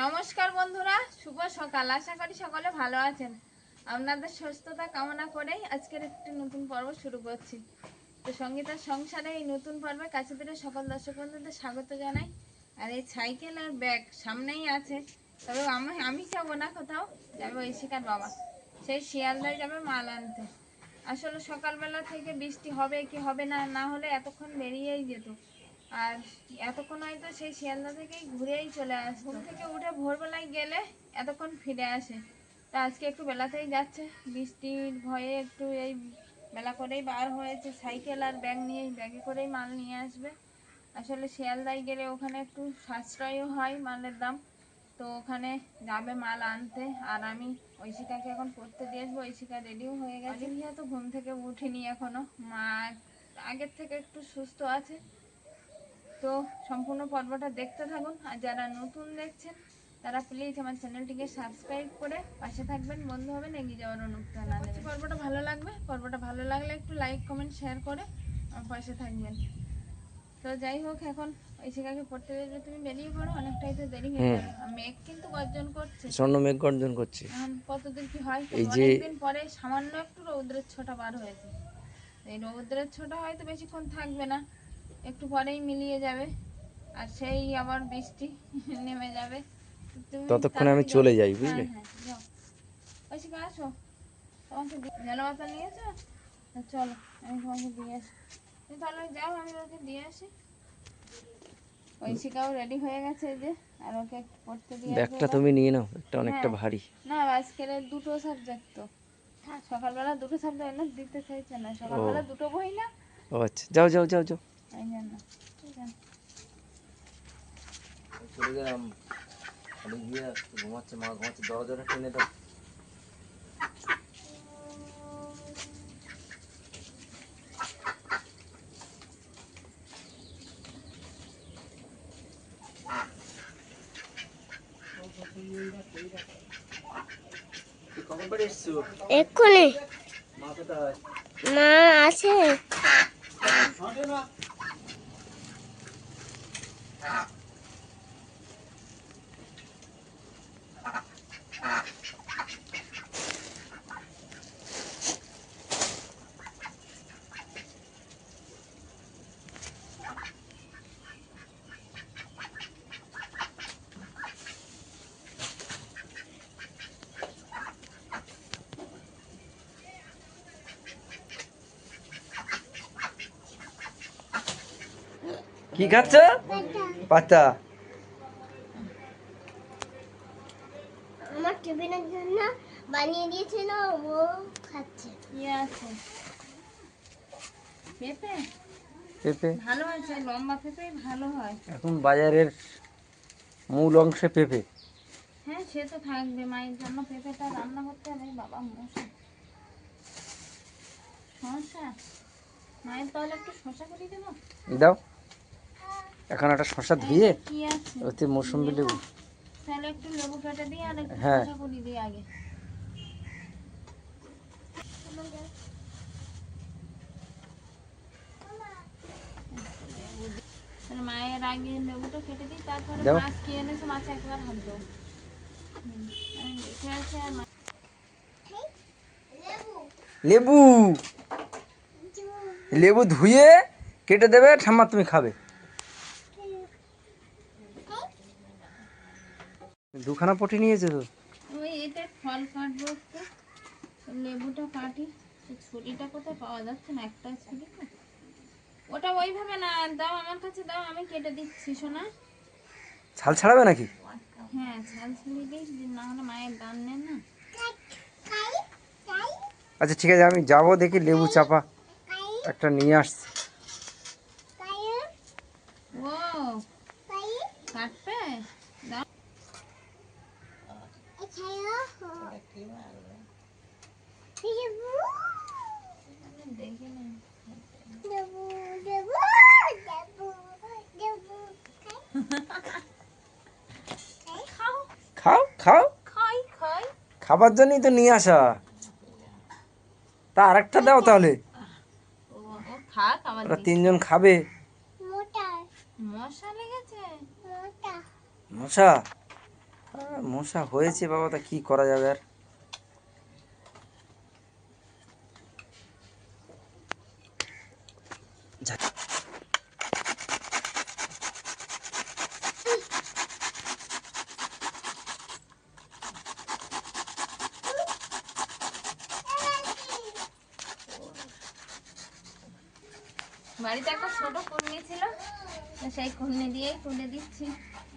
নমস্কার বন্ধুরা, শুভ সকাল। আশা করি সকলে ভালো আছেন। আপনাদের সুস্থতা কামনা করেই আজকের একটি নতুন পর্ব শুরু করছি। তো সঙ্গীতার সংসারে এই নতুন পর্বে কাছে থেকে সকল দর্শক বন্ধুদের স্বাগত জানাই। আর এই সাইকেল আর ব্যাগ সামনেই আছে। তবে আমি আমি যাব না কোথাও, যাবে ঐশিকার বাবা। সেই শিয়ালদায় যাবে মাল আনতে। আসলে সকালবেলা থেকে বৃষ্টি হবে কি হবে না না হলে এতক্ষণ বেরিয়েই যেত। আর এতক্ষণ হয়তো সেই শিয়ালদা থেকেই ঘুরেই চলে আসে ঘুম থেকে উঠে ভোরবেলায় গেলে এতক্ষণ ফিরে আসে। তা আজকে একটু বেলাতেই যাচ্ছে। বৃষ্টির ভয়ে একটু এই বেলা করেই বার হয়েছে। সাইকেল আর ব্যাগ নিয়ে ব্যাগে করেই মাল নিয়ে আসবে। আসলে শিয়ালদায় গেলে ওখানে একটু সাশ্রয়ও হয় মালের দাম। তো ওখানে যাবে মাল আনতে। আর আমি ঐশিকাকে এখন পড়তে দিয়ে আসব। ঐশিকা রেডিও হয়ে গেছে। তো ঘুম থেকে উঠিনি এখনও। মা আগের থেকে একটু সুস্থ আছে। তো সম্পূর্ণ পর্বটা দেখতে থাকুন। আর যারা নতুন দেখছেন তারা প্লিজ আমার চ্যানেলটিকে সাবস্ক্রাইব করে পাশে থাকবেন। বন্ধু হবেন এগিয়ে যাওয়ার অনুপ্রেরণা দেবেন পর্বটা ভালো লাগবে? পর্বটা ভালো লাগলে একটু লাইক কমেন্ট শেয়ার করে আমার পাশে থাকবেন। তো যাই হোক এখন ঐশিকাকে পড়তে দিলে তুমি বেরিয়ে পড়ো অনেকটাই তো দেরি হয়ে যাবে। মেঘ কিন্তু গর্জন করছে। স্বর্ণ মেঘ গর্জন করছে। এখন কতদূর কি হয়? এই যে- অনেকদিন পরে সামান্য একটু রৌদ্রের ছোটা বার হয়েছে। এই রৌদ্রের ছোটা হয়তো বেশিক্ষণ থাকবে না। একটু পরেই মিলিয়ে যাবে। আর সেই আবার বৃষ্টি নেমে যাবে। ততক্ষণে আমি চলে যাই, বুঝলে? হ্যাঁ, হ্যাঁ, যাও। ঐশিকা আসো। তোমাকে দি- জলপাতা নিয়েছো চলো আমি তোমাকে দিয়ে আসি। তুমি তাহলে যাও আমি ওকে দিয়ে আসি। ঐশিকাও রেডি হয়ে গেছে যে আর ওকে পড়তে দিয়ে ব্যাগটা তুমি নিয়ে নাও একটা অনেকটা হ্যাঁ। ভারী। না আজকের দুটো সাবজেক্ট তো। সকালবেলা দুটো সাবজেক্ট না দিতে চাইছে না। সকালবেলা দুটো বই না। ও আচ্ছা যাও যাও যাও যাও। চলে গেলাম আমি গিয়ে ঘুমাচ্ছে মা ঘুমাচ্ছে দরজাটা টেনে দাও এক্ষুনি মা আছে কি খাচ্ছ পাতা। আমার টিফিনের জন্য বানিয়ে দিয়েছিল ও খাচ্ছে। কি আছে। পেঁপে? পেঁপে? ভালো আছে লম্বা পেঁপে ভালো হয়। এখন বাজারের মূল অংশে পেঁপে। হ্যাঁ সে তো থাকবে মায়ের জন্য পেঁপেটা রান্না করতে হবে বাবা মশা। শশা? মায়ের তাহলে একটু শশা করে দেবো? দাও। এখন একটা শশা ধুয়ে কি আছে? ওতে মৌসুম্বি লেবু। তাহলে একটু লেবু কেটে দিই আর একটু হ্যাঁ। মায়ের আগে লেবুটা কেটে দিই তারপরে। মাছ খেয়ে এনেছে মাছ একবার হাত দেবো লেবু। লেবু ধুয়ে কেটে দেবে ঠাম্মা তুমি খাবে। দুখানা পটি নিয়েছে তো? ওই এটা ফল কাটবো একটু। লেবুটা কাটি। ছুরিটা কোথায় পাওয়া যাচ্ছে না? একটা ছুরি ওটা ওইভাবে না। দাও আমার কাছে দাও আমি কেটে দিচ্ছি ছাল ছাড়াবে নাকি? হ্যাঁ ছাল না হলে মায়ের দান নেন না। আচ্ছা ঠিক আছে আমি যাব দেখি লেবু চাপা। একটা নিয়ে আসছি ও কাটবে দাও দেখে নিন খাও খাও। খাবার জন্যই তো নিয়ে আসা। তা আরেকটা দাও তাহলে। তিনজন খাবে। মশা? মশা হয়েছে বাবা, তা কি করা যাবে আর? বাড়িতে একটা ছোট কুর্মি ছিল সেই কুর্মি দিয়েই তুলে দিচ্ছি।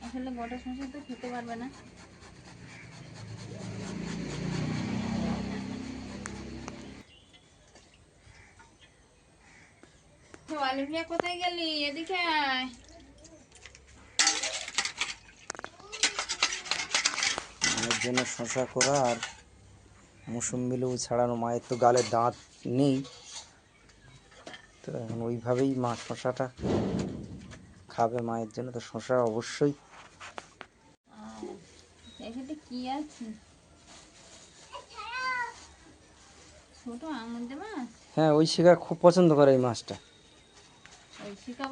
আসলে গোটা শসা তো খেতে পারবে না। তো কোথায় গেলি? এদিকে আয়। মায়ের জন্য শশা করা আর মুসম্বি লেবু ছাড়ানো মায়ের তো গালে দাঁত নেই। তো এখন ওইভাবেই মা শশাটা খাবে মায়ের জন্য তো শশা অবশ্যই। কি আছে? ছোট আঙুল দে হ্যাঁ ওই শিকা খুব পছন্দ করে এই মাছটা।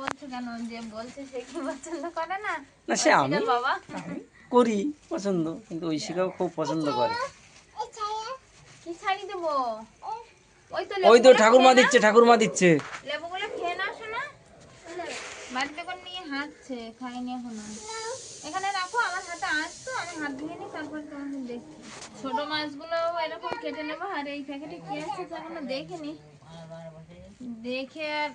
বলছো কেন? যে বলছে সে কি পছন্দ করে না? না সে আমি বাবা? করি পছন্দ কিন্তু ওই শিকাও খুব পছন্দ করে। কি ছাড়ি দেবো? ওই তো ওই তো ঠাকুরমা দিচ্ছে ঠাকুরমা দিচ্ছে। লেবুগুলো খেয়ে না শোনা? বাড়িতে করে নিয়ে হাঁটছে খাইনি এখনও? এখানে রাখো আমার হাতে আসতো আমি হাত ধুয়ে নিই তারপর তোমাকে দেখছি। ছোট মাছগুলো এরকম কেটে নেব আর এই প্যাকেটে কি আছে তো এখনও দেখিনি। দেখে আর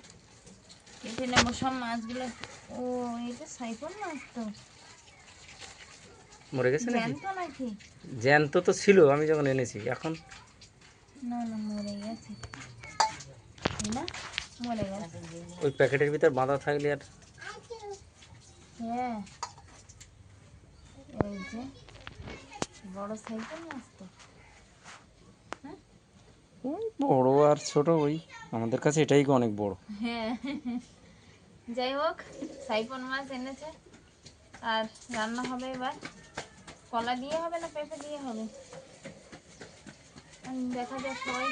কেটে নেব সব মাছগুলো ও এটা সাইফন মাছ তো। মরে গেছে নাকি? জ্যান্ত তো ছিল আমি যখন এনেছি এখন? না না মরে গেছে। না? মরে গেছে। ওই প্যাকেটের ভিতর বাঁধা থাকলে আর হ্যাঁ। এই যে বড় সাইকেল মাছ তো। ওই বড় আর ছোট ওই আমাদের কাছে এটাই অনেক বড়। হ্যাঁ যাই হোক সাইফন মাছ এনেছে আর রান্না হবে এবার। কলা দিয়ে হবে না পেঁপে দিয়ে হবে? দেখা যাক সবাই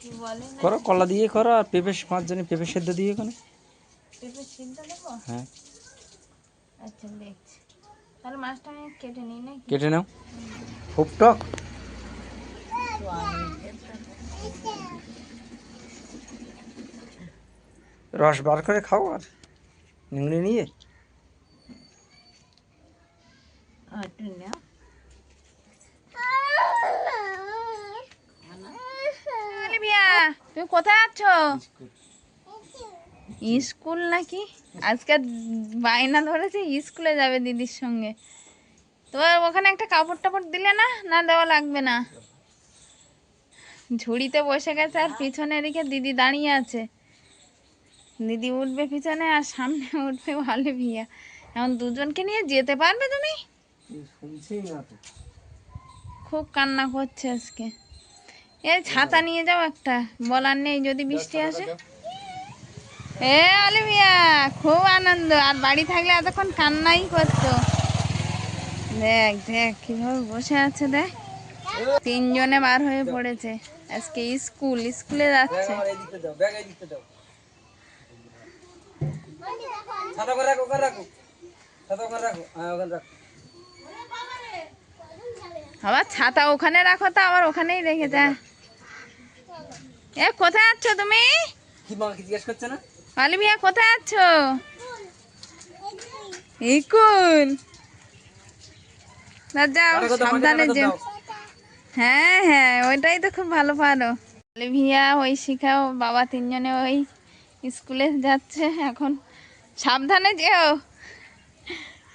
কি বলে করো কলা দিয়ে করো আর পেঁপে পাঁচজনে পেঁপে সেদ্ধ দিয়ে কোনো পেঁপে সিদ্ধ দেবো? হ্যাঁ। আচ্ছা দেখছি। তাহলে মাছটা আমি কেটে নিই নাকি? কেটে নাও। খুব টক রস বার করে খাও আর নিংড়ে নিয়ে। তুমি কোথায় আছো? স্কুল নাকি? আজকে বায়না ধরেছে, স্কুলে যাবে দিদির সঙ্গে। তোমার ওখানে একটা কাপড় টাপড় দিলে না? না দেওয়া লাগবে না? ঝুড়িতে বসে গেছে আর পিছনে এদিকে দিদি দাঁড়িয়ে আছে। দিদি উঠবে পিছনে আর সামনে উঠবে অলিভিয়া এখন দুজনকে নিয়ে যেতে পারবে তুমি? খুব কান্না করছে আজকে। এ ছাতা নিয়ে যাও একটা বলার নেই যদি বৃষ্টি আসে। এ অলিভিয়া খুব আনন্দ। আর বাড়ি থাকলে এতক্ষণ কান্নাই করতো। দেখ দেখ কীভাবে বসে আছে দেখ। তিনজনে বার হয়ে পড়েছে। আজকে স্কুল স্কুলে যাচ্ছে। হ্যাঁ আবার ছাতা ওখানে রাখো তো আবার ওখানেই রেখে দেয় এ কোথায় আছো তুমি? কি মা কি জিজ্ঞেস করছে না? অলিভিয়া কোথায় আছো? না যাও সাবধানে যেও। হ্যাঁ হ্যাঁ ওইটাই তো খুব ভালো পারো। অলিভিয়া ওই শিখাও, বাবা তিনজনে ওই স্কুলে যাচ্ছে এখন। সাবধানে যেও।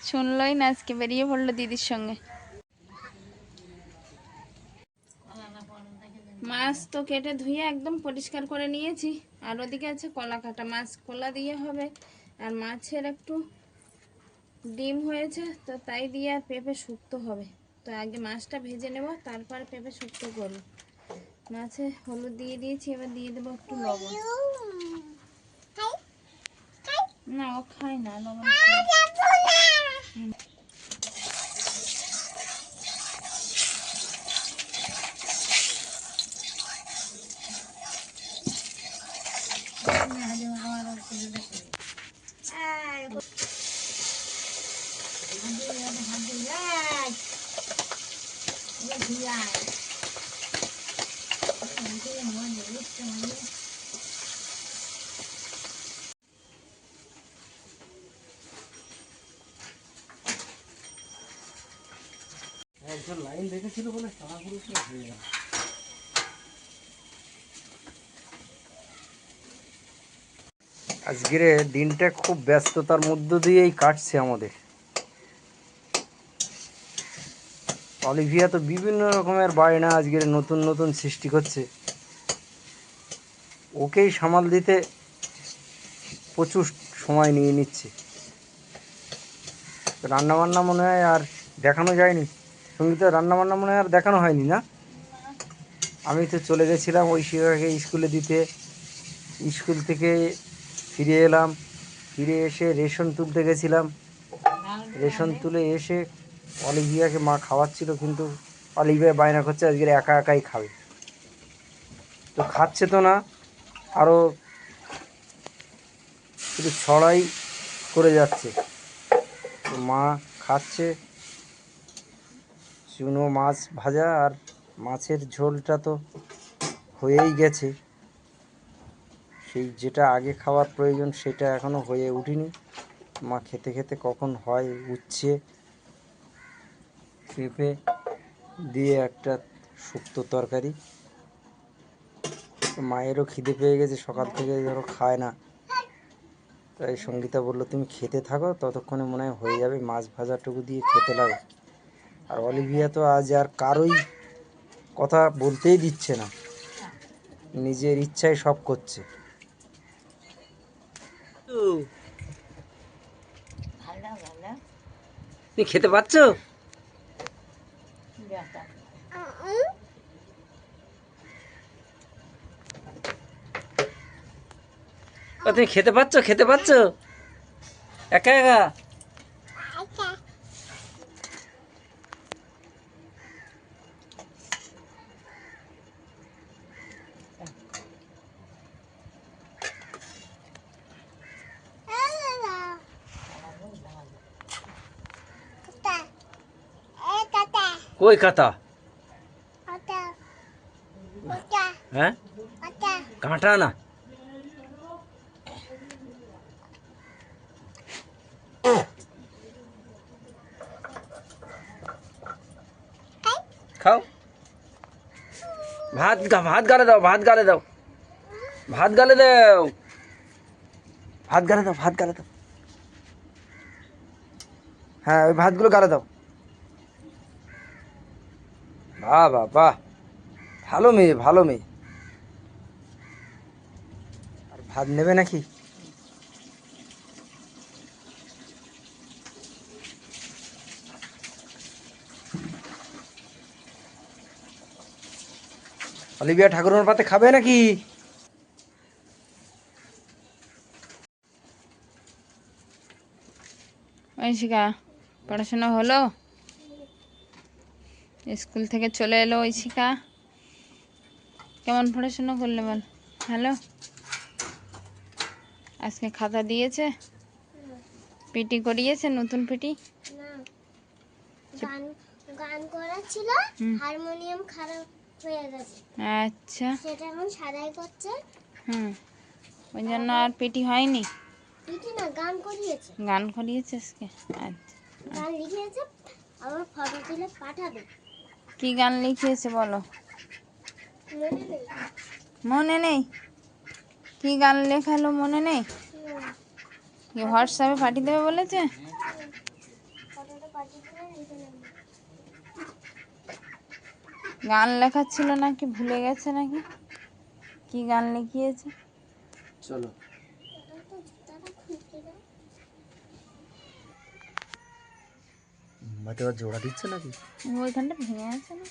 শুনলই না, আজকে বেরিয়ে পড়ল দিদির সঙ্গে। মাছ তো কেটে ধুয়ে একদম পরিষ্কার করে নিয়েছি। আর ওদিকে আছে কলা কাটা মাছ। কলা দিয়ে হবে। আর মাছের একটু ডিম হয়েছে, তো তাই দিয়ে আর পেঁপে শুক্ত হবে। তো আগে মাছটা ভেজে নেব তারপর পেঁপে শুক্তো করব। মাছে হলুদ দিয়ে দিয়েছি এবার দিয়ে দেবো একটু লবণ। না ও খায় না লবণ একজন লাইন দেখেছিল বলে করে হয়ে গেল। আজকের দিনটা খুব ব্যস্ততার মধ্য দিয়েই কাটছে আমাদের। অলিভিয়া তো বিভিন্ন রকমের বায়না আজকের নতুন নতুন সৃষ্টি করছে। ওকেই সামাল দিতে প্রচুর সময় নিয়ে নিচ্ছে। রান্না বান্না মনে হয় আর দেখানো যায়নি। সঙ্গীতা রান্না বান্না মনে হয় আর দেখানো হয়নি না? আমি তো চলে গেছিলাম ওই শিক্ষাকে স্কুলে দিতে। স্কুল থেকে ফিরে এলাম। ফিরে এসে রেশন তুলতে গেছিলাম। রেশন তুলে এসে অলিভিয়াকে মা খাওয়াচ্ছিল কিন্তু অলিভিয়া বায়না করছে আজকে একা একাই খাবে। তো খাচ্ছে তো না আরও শুধু ছড়াই করে যাচ্ছে। মা খাচ্ছে। চুনো মাছ ভাজা আর মাছের ঝোলটা তো হয়েই গেছে। সেই যেটা আগে খাওয়ার প্রয়োজন সেটা এখনও হয়ে উঠিনি। মা খেতে খেতে কখন হয় উচ্ছে পেঁপে দিয়ে একটা শুক্তো তরকারি। মায়েরও খিদে পেয়ে গেছে সকাল থেকে ধরো খায় না। তাই সঙ্গীতা বলল তুমি খেতে থাকো ততক্ষণে মনে হয় হয়ে যাবে মাছ ভাজাটুকু দিয়ে খেতে লাগো। আর অলিভিয়া তো আজ আর কারোই কথা বলতেই দিচ্ছে না। নিজের ইচ্ছায় সব করছে। তুমি খেতে পাচ্ছ 여기 왔다. 응? 어떻게 개대 봤죠? 개대 봤죠? 야카야가 কই কাতা হ্যাঁ কাঁটা না খাও ভাত গা- ভাত গালে দাও ভাত গালে দাও ভাত গালে দাও ভাত গালে দাও ভাত গালে দাও হ্যাঁ ওই ভাতগুলো গালে দাও বাহ বাহ বাহ। ভালো মেয়ে ভালো মেয়ে। আর ভাত নেবে নাকি? অলিভিয়া ঠাকুরের পাতে খাবে নাকি? পড়াশোনা হলো? স্কুল থেকে চলে এলো ঐশিকা। কেমন পড়াশোনা করলে বল? হ্যালো আজকে খাতা দিয়েছে? পিটি করিয়েছে নতুন পিটি? গান গান করা ছিল হারমোনিয়াম খারাপ হয়ে গেছে। আচ্ছা। সেটা এখন সারাই করছে। হুম। ওই জন্য আর পিটি হয়নি? পিটি না গান করিয়েছে। গান করিয়েছে আজকে? আচ্ছা। গান আমার ফটো তুলে পাঠাবে। কি গান লিখিয়েছে বলো? মনে নেই। কি গান লেখালো মনে নেই? হোয়াটসঅ্যাপে পাঠিয়ে দেবে বলেছে? গান লেখাচ্ছিল নাকি, ভুলে গেছে নাকি? কি গান লিখিয়েছে? চলো ওটা তো জুতাটা খুলতে দাও মাতে আবার জোড়া দিচ্ছে নাকি? ওইখানটা ভেঙে আছে না?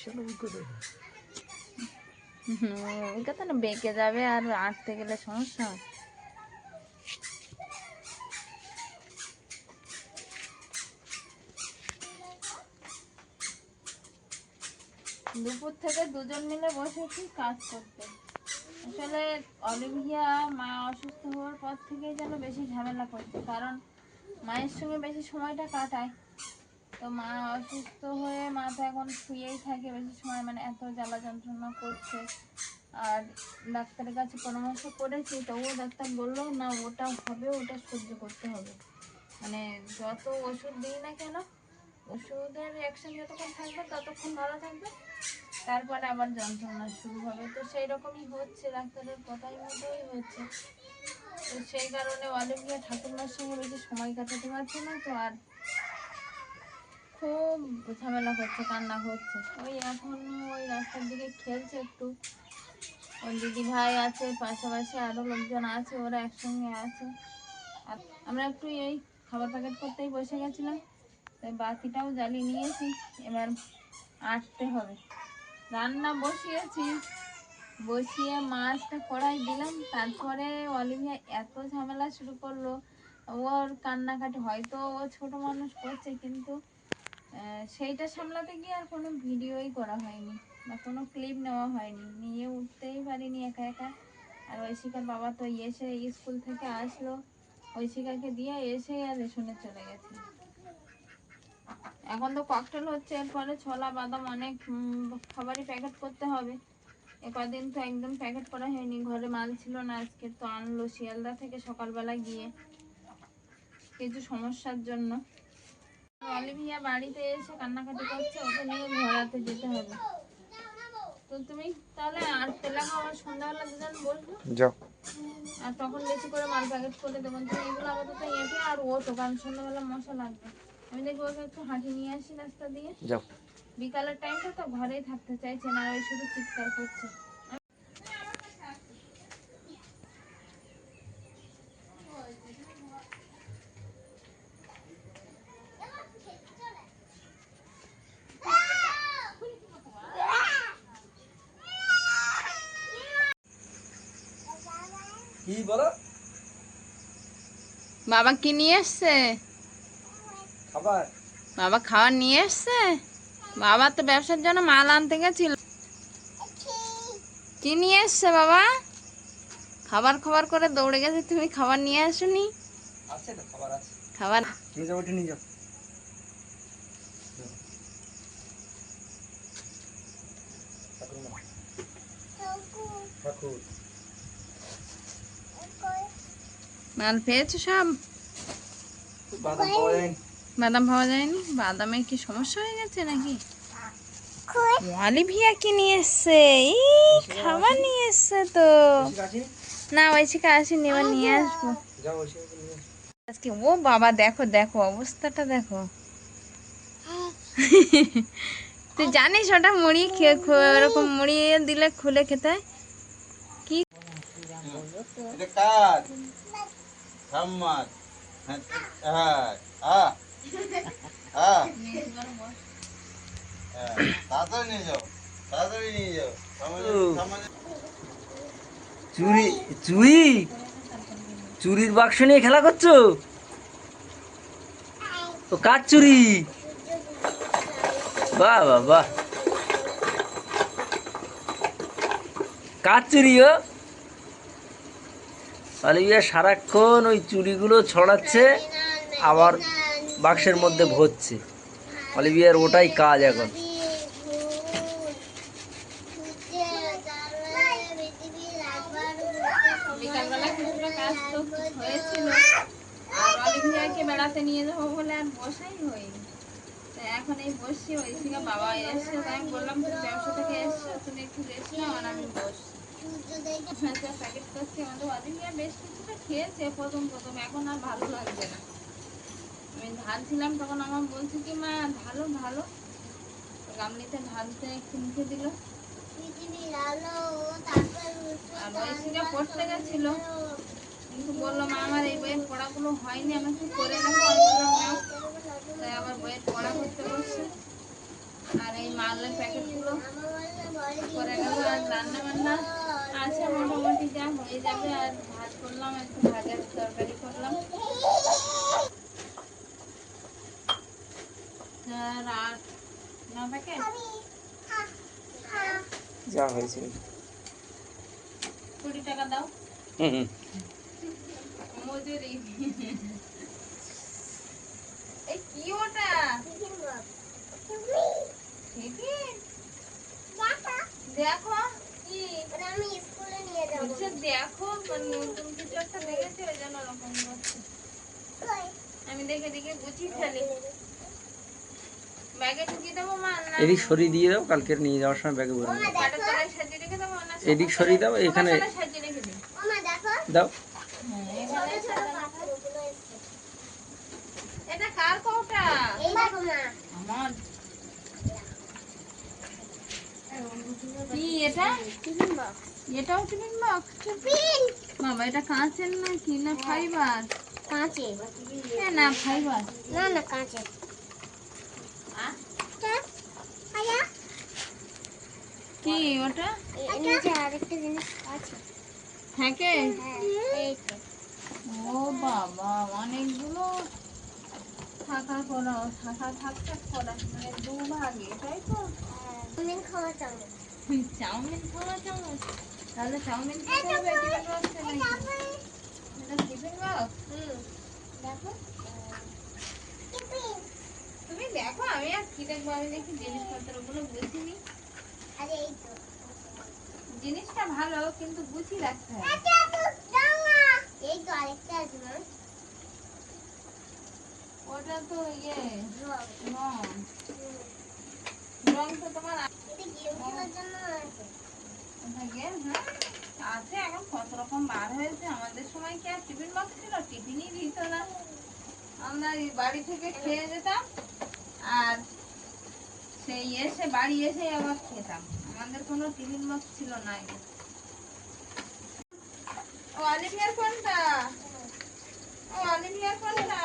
চলো ওই কথা না বেঁকে যাবে আর আঁটতে গেলে সমস্যা হয়। দুপুর থেকে দুজন মিলে বসেছি কাজ করতে। আসলে অলিভিয়া মা অসুস্থ হওয়ার পর থেকেই যেন বেশি ঝামেলা করছে কারণ মায়ের সঙ্গে বেশি সময়টা কাটায়। তো মা অসুস্থ হয়ে মা তো এখন শুয়েই থাকে বেশি সময় মানে এত জ্বালা যন্ত্রণা করছে। আর ডাক্তারের কাছে পরামর্শ করেছি তবুও ডাক্তার বলল, না, ওটা হবে, ওটা সহ্য করতে হবে। মানে যত ওষুধ দিই না কেন, ওষুধের রিয়াকশন যতক্ষণ থাকবে, ততক্ষণ ভালো থাকবে। তারপরে আবার যন্ত্রণা শুরু হবে। তো সেই রকমই হচ্ছে, ডাক্তারের কথাই মতোই হচ্ছে। তো সেই কারণে অলিভিয়া ঠাকুরমার সঙ্গে বেশি সময় কাটাতে পারছে না তো আর খুব ঝামেলা করছে কান্না করছে ওই এখন ওই রাস্তার দিকে খেলছে একটু। ওর দিদি ভাই আছে, পাশাপাশি আরও লোকজন আছে, ওরা একসঙ্গে আছে। আর আমরা একটু এই খাবার প্যাকেট করতেই বসে গেছিলাম, তাই বাতিটাও জ্বালিয়ে নিয়েছি। এবার আটতে হবে। রান্না বসিয়েছি। বসিয়ে মাছটা কড়াই দিলাম, তারপরে অলিভিয়া এত ঝামেলা শুরু করল, ওর কান্নাকাটি হয়তো ও ছোট মানুষ করছে, কিন্তু সেইটা সামলাতে গিয়ে আর কোনো ভিডিওই করা হয়নি বা কোনো ক্লিপ নেওয়া হয়নি। নিয়ে উঠতেই পারিনি একা একা। আর ঐশিকার বাবা তো এসে স্কুল থেকে আসলো। ঐশিকাকে দিয়ে এসে আর রেশনে চলে গেছে। এখন তো ককটেল হচ্ছে, এরপরে ছোলা, বাদাম অনেক খাবারই প্যাকেট করতে হবে। কদিন তো একদম প্যাকেট করা হয়নি ঘরে মাল ছিল না আজকে তো আনলো শিয়ালদা থেকে সকালবেলা গিয়ে। কিছু সমস্যার জন্য। অলিভিয়া বাড়িতে এসে কান্নাকাটি করছে ওকে নিয়ে ঘোরাতে যেতে হবে। তো তুমি তাহলে আর তেলা খাওয়ার সন্ধ্যাবেলা দুজন বসবো? যাও। আর তখন বেশি করে মাল প্যাকেট করে দেবো তুমি এগুলো আপাতত এঁটে আর ও তো কারণ সন্ধ্যাবেলা মশা লাগবে। আমি দেখব ওকে একটু হাঁটি নিয়ে আসি রাস্তা দিয়ে। যাও। বিকালের টাইমটা তো ঘরেই থাকতে চাইছে না ওই শুধু চিৎকার করছে কি বলো? বাবা কি নিয়ে এসছে? খাবার? বাবা খাবার নিয়ে এসছে? বাবা তো ব্যবসার জন্য মাল আনতে গেছিল। কি নিয়ে এসছে বাবা? খাবার খাবার করে দৌড়ে গেছে তুমি খাবার নিয়ে আসুনি? খাবার মাল পেয়েছ সব? বাদাম বাদাম পাওয়া যায়নি? বাদামে কি সমস্যা হয়ে গেছে নাকি? অলিভিয়া কি নিয়ে এসছে? ই খাবার নিয়ে এসছে তো। না ওইসিকে আসেনি এবার নিয়ে আসব। আজকে ও বাবা দেখো দেখো অবস্থাটা দেখো। তুই জানিস ওটা মুড়ি খেয়ে এরকম মুড়ি দিলে খুলে খেতে? হয়? কি হ্যাঁ হ্যাঁ হ্যাঁ তাড়াতাড়ি নিয়ে যাও তাড়াতাড়ি নিয়ে যাও। ঠাম্মা- ঠাম্মা চুরি চুরি? চুরির বাক্স নিয়ে খেলা করছ? ও কার চুরি? বাহ বাহ বাহ। কার চুরি ও অলিভিয়া সারাক্ষণ ওই চুরিগুলো ছড়াচ্ছে আবার বাক্সের মধ্যে ভরছে। অলিভিয়ার ওটাই কাজ এখন। বেড়াতে নিয়ে যাব বলে আর বসাই এখন এই বসছি, ওই বাবা এসছে আমি বললাম ব্যবসা থেকে এসছো, তুমি একটু রেস্ট আর আমি বসছি। প্যাকেট করছি আমাদের অলিভিয়া বেশ কিছুটা খেয়েছে, প্রথম প্রথম, এখন আর ভালো লাগছে না। আমি ঢালছিলাম তখন আমার বলছি কি, মা, ঢালো ঢালো। গামলিতে ঢালতে একটু মুখে দিল। ঐশিকা পড়তে গেছিল। কিন্তু বলল, মা, আমার এই বইয়ের পড়াগুলো হয়নি, আমি একটু করে নাও তাই আবার বইয়ের পড়া করতে বসছে। আর এই মালের প্যাকেটগুলো করে নেব আর রান্না বান্না আছে মোটামুটি, যা হয়ে যাবে। আর ভাত করলাম, একটু ভাজার তরকারি করলাম আর আর না প্যাকেট যা হয়েছে। কুড়ি টাকা দাও। মজুরি। কি ওটা? টিফিন বক্স টিফিন দেখা। দেখো। কি? আমি স্কুলে নিয়ে যাব। দেখো মানে নতুন কিছু একটা দেখেছি ওই জন্য ওরকম করছে আমি দেখে দেখে গুছিয়ে ফেলি। ব্যাগে ঢুকিয়ে দেবো মা এদিক সরিয়ে দিয়ে দাও কালকে নিয়ে যাওয়ার সময় ব্যাগে ভরে না এদিক সরিয়ে দাও, এখানে- দাও হ্যাঁ ছোট এখানে ছোট সাজানো। পাথরগুলো এসছে এটা কার কৌটা? এই দেখো মা। আমার। কি এটা? টিফিন বক্স এটাও টিফিন বক্স? টিফিন। বাবা এটা কাঁচের না কি না ফাইবার? কাঁচে হ্যাঁ না ফাইবার। না না কাঁচে আয়া কি, ওটা? নিচে আরেকটা জিনিস আছে থাকে হ্যাঁ এই ও বাবা, অনেকগুলো থাকা করা, থাকা থাক থাক করা মানে দু ভাগে তাই তো? চাউমিন খাওয়া চাউমিন। চাউমিন খাওয়া চামচ তাহলে চাউমিন খেতে হবে টিফিন বক্সে এটা টিফিন বক্স হুম দেখো তুমি দেখো, আমি আর কি দেখব আমি দেখি জিনিসপত্রগুলো এই তো জিনিসটা ভালো কিন্তু গুছিয়ে রাখতে হবে। এই তো আরেকটা আছে না ওটা তো ইয়ে রং। রং। রং তো তোমার এটা গেম খেলার জন্য আছে। থাকে আছে এখন কত রকম বার হয়েছে। আমাদের সময় কি আর টিফিন বক্স ছিল? টিফিনই দিত না। আমরা বাড়ি থেকে খেয়ে যেতাম। আর সেই এসে বাড়ি এসে আবার খেতাম। আমাদের কোনো টিফিন বক্স ছিল না আগে। ও কোনটা? ও কোনটা?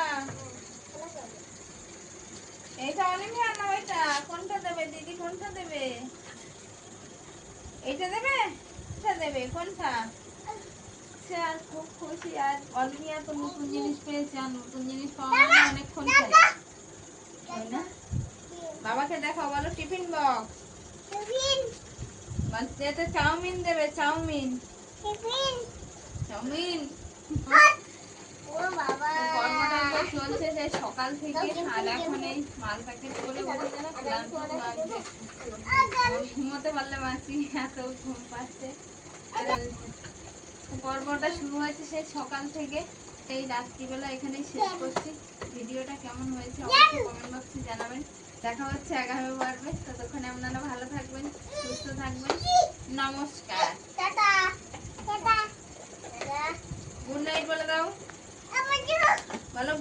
এইটা অলিভিয়ার না ওইটা? কোনটা দেবে? দিদি কোনটা দেবে? এইটা দেবে? এটা দেবে? কোনটা? সে আর খুব খুশি, আর অলিভিয়া তো নতুন জিনিস পেয়েছে, আর নতুন জিনিস পাওয়া মানে অনেকক্ষণ না বাবাকে দেখো বলো টিফিন বক্স। টিফিন। চাউমিন দেবে চাউমিন। টিফিন। চাউমিন। ও বাবা। কর্মটা চলছে সেই সকাল থেকে আর এখন এই মাল প্যাকেট করে বসে যেন ক্লান্ত লাগছে ঘুমোতে পারলে মাসি এত ঘুম পাচ্ছে। পর্বটা শুরু হয়েছে সেই সকাল থেকে। এই রাত্রিবেলা এখানেই শেষ করছি। ভিডিওটা কেমন হয়েছে অবশ্যই কমেন্ট বক্সে জানাবেন। দেখা হচ্ছে আগামী পর্বে। ততক্ষণে আপনারা ভালো থাকবেন সুস্থ থাকবেন। নমস্কার। গুড নাইট বলে দাও। বলো।